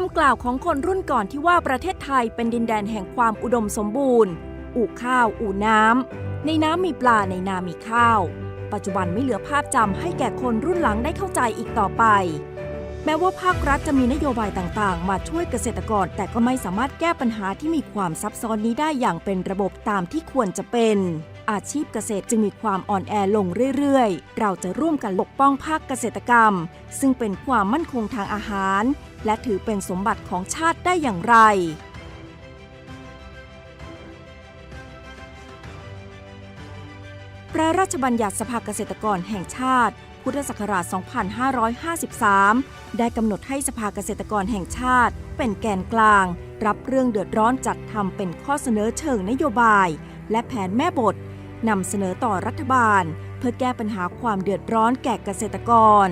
คำกล่าวของคนรุ่นก่อนที่ว่าประเทศไทยเป็นดินแดนแห่งความอุดมสมบูรณ์ อู่ข้าว อู่น้ำ ในน้ำมีปลาในนามีข้าว ปัจจุบันไม่เหลือภาพจำให้แก่คนรุ่นหลังได้เข้าใจอีกต่อไป แม้ว่าภาครัฐจะมีนโยบายต่างๆ มาช่วยเกษตรกร แต่ก็ไม่สามารถแก้ปัญหาที่มีความซับซ้อนนี้ได้อย่างเป็นระบบตามที่ควรจะเป็น อาชีพเกษตรจึงมีความอ่อนแอลงเรื่อยๆ เราจะร่วมกันปกป้องภาคเกษตรกรรม ซึ่งเป็นความมั่นคงทางอาหาร และถือเป็นสมบัติของชาติได้อย่างไร พระราชบัญญัติสภาเกษตรกรแห่งชาติ พุทธศักราช 2553 ได้กำหนดให้สภาเกษตรกรแห่งชาติ เป็นแกนกลาง รับเรื่องเดือดร้อนจัดทำเป็นข้อเสนอเชิงนโยบาย และแผนแม่บทนำเสนอต่อรัฐบาล เพื่อแก้ปัญหาความเดือดร้อนแก่เกษตรกร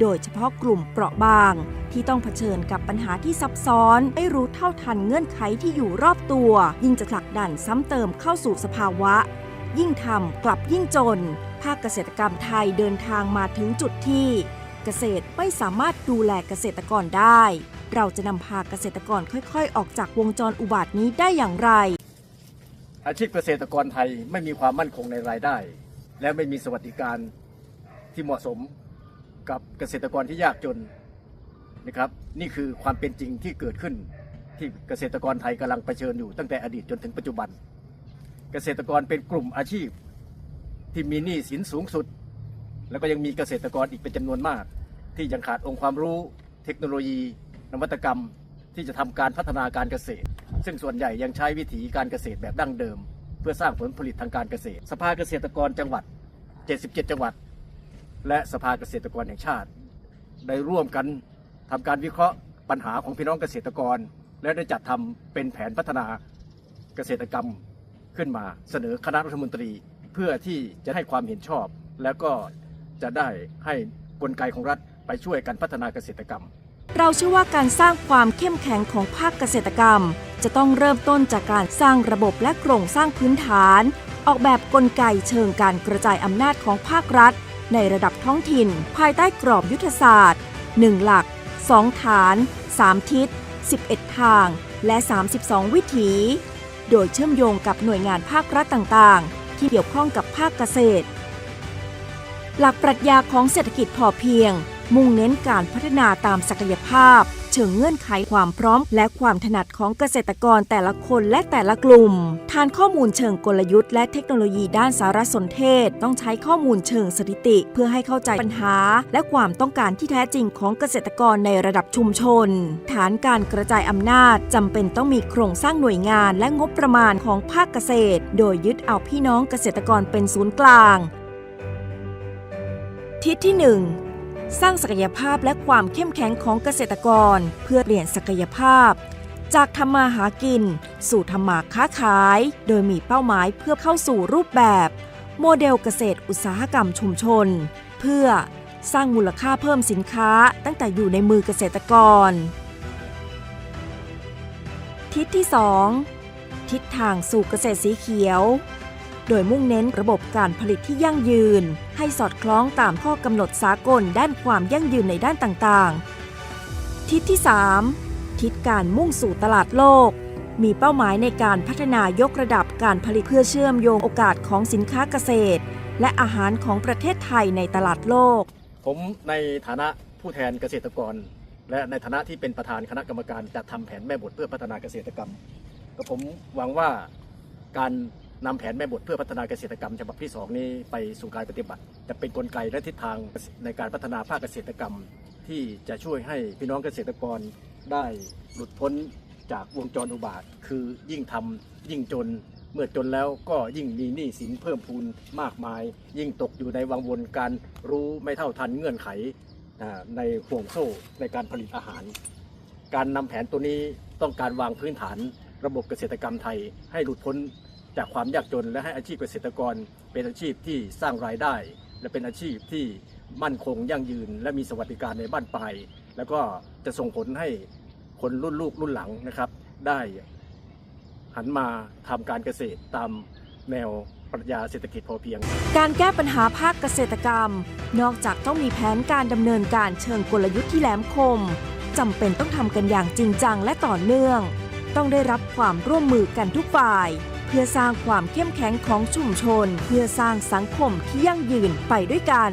โดยเฉพาะกลุ่มเปราะบาง ที่ต้องเผชิญกับปัญหาที่ซับซ้อนไม่รู้เท่าทันเงื่อนไขที่อยู่รอบตัว ยิ่งจะผลักดันซ้ำเติมเข้าสู่สภาวะ ยิ่งทำกลับยิ่งจน ภาคเกษตรกรรมไทยเดินทางมาถึงจุดที่ เกษตรไม่สามารถดูแลเกษตรกรได้ เราจะนำพาเกษตรกรค่อยๆ ออกจากวงจรอุบาทนี้ได้อย่างไร อาชีพเกษตรกรไทยไม่มีความมั่นคงในรายได้ และไม่มีสวัสดิการที่เหมาะสม กับเกษตรกรที่ยากจนนะครับ นี่คือความเป็นจริงที่เกิดขึ้น ที่เกษตรกรไทยกำลังเผชิญอยู่ตั้งแต่อดีตจนถึงปัจจุบัน เกษตรกรเป็นกลุ่มอาชีพที่มีหนี้สินสูงสุด แล้วก็ยังมีเกษตรกรอีกเป็นจำนวนมาก ที่ยังขาดองค์ความรู้ เทคโนโลยี นวัตกรรม ที่จะทำการพัฒนาการเกษตร ซึ่งส่วนใหญ่ยังใช้วิถีการเกษตรแบบดั้งเดิม เพื่อสร้างผลผลิตทางการเกษตร สภาเกษตรกรจังหวัด 77 จังหวัด และสภาเกษตรกรแห่งชาติ ได้ร่วมกันทำการวิเคราะห์ปัญหาของพี่น้องเกษตรกร และได้จัดทำเป็นแผนพัฒนาเกษตรกรรมขึ้นมาเสนอคณะรัฐมนตรี เพื่อที่จะให้ความเห็นชอบ แล้วก็จะได้ให้กลไกของรัฐไปช่วยกันพัฒนาเกษตรกรรม เราเชื่อว่าการสร้างความเข้มแข็งของภาคเกษตรกรรม จะต้องเริ่มต้นจากการสร้างระบบและโครงสร้างพื้นฐาน ออกแบบกลไกเชิงการกระจายอำนาจของภาครัฐ ในระดับท้องถิ่น ภายใต้กรอบยุทธศาสตร์ 1 หลัก 2 ฐาน 3 ทิศ 11 ทาง และ 32 วิถี โดยเชื่อมโยงกับหน่วยงานภาครัฐต่างๆ ที่เกี่ยวข้องกับภาคเกษตร หลักปรัชญาของเศรษฐกิจพอเพียง มุ่งเน้นการพัฒนาตามศักยภาพ เชิงเงื่อนไขความพร้อม และความถนัดของเกษตรกรแต่ละคนและแต่ละกลุ่ม ฐานข้อมูลเชิงกลยุทธ์และเทคโนโลยีด้านสารสนเทศ ต้องใช้ข้อมูลเชิงสถิติ เพื่อให้เข้าใจปัญหา และความต้องการที่แท้จริงของเกษตรกรในระดับชุมชน ฐานการกระจายอำนาจจำเป็นต้องมีโครงสร้างหน่วยงานและงบประมาณของภาคเกษตร โดยยึดเอาพี่น้องเกษตรกรเป็นศูนย์กลาง ทิศที่ 1 สร้างศักยภาพและความเข้มแข็งของเกษตรกร เพื่อเปลี่ยนศักยภาพ จากทำมาหากิน สู่ทำมาค้าขาย โดยมีเป้าหมายเพื่อเข้าสู่รูปแบบ โมเดลเกษตรอุตสาหกรรมชุมชน เพื่อสร้างมูลค่าเพิ่มสินค้าตั้งแต่อยู่ในมือเกษตรกร ทิศที่ 2 ทิศทางสู่เกษตรสีเขียว โดยมุ่งเน้นระบบการผลิตที่ยั่งยืน ให้สอดคล้องตามข้อกำหนดสากลด้านความยั่งยืนในด้านต่างๆ ทิศที่ 3 ทิศการมุ่งสู่ตลาดโลก มีเป้าหมายในการพัฒนายกระดับการผลิตเพื่อเชื่อมโยงโอกาสของสินค้าเกษตร และอาหารของประเทศไทยในตลาดโลก ผมในฐานะผู้แทนเกษตรกร และในฐานะที่เป็นประธานคณะกรรมการจัดทำแผนแม่บทเพื่อพัฒนาเกษตรกรรมก็ผมหวังว่าการ นำแผนแม่บทเพื่อพัฒนาเกษตรกรรมฉบับที่ 2 นี้ไปสู่การปฏิบัติ จะเป็นนกลไกและทิศทางในการพัฒนาภาคเกษตรกรรม ที่จะช่วยให้พี่น้องเกษตรกรได้หลุดพ้นจากวงจรอุบาท คือยิ่งทำยิ่งจนเมื่อจนแล้วก็ยิ่งมีหนี้สินเพิ่มพูนมากมาย ยิ่งตกอยู่ในวังวนการรู้ไม่เท่าทันเงื่อนไขในห่วงโซ่ในการผลิตอาหาร การนำแผนตัวนี้ต้องการวางพื้นฐานระบบเกษตรกรรมไทยให้หลุดพ้น จากความยากจนและให้อาชีพเกษตรกร เป็นอาชีพที่สร้างรายได้ และเป็นอาชีพที่มั่นคงยั่งยืน และมีสวัสดิการในบ้านปลายแล้วก็จะส่งผลให้คนรุ่นลูกรุ่นหลังนะครับ ได้หันมาทำการเกษตรตามแนวปรัชญาเศรษฐกิจพอเพียง การแก้ปัญหาภาคเกษตรกรรม นอกจากต้องมีแผนการดำเนินการเชิงกลยุทธ์ที่แหลมคมจำเป็นต้องทำกันอย่างจริงจังและต่อเนื่อง ต้องได้รับความร่วมมือกันทุกฝ่าย พื่อสร้างความเข้มแข็งของชุมชน เพื่อสร้างสังคมที่ยั่งยืนไปด้วยกัน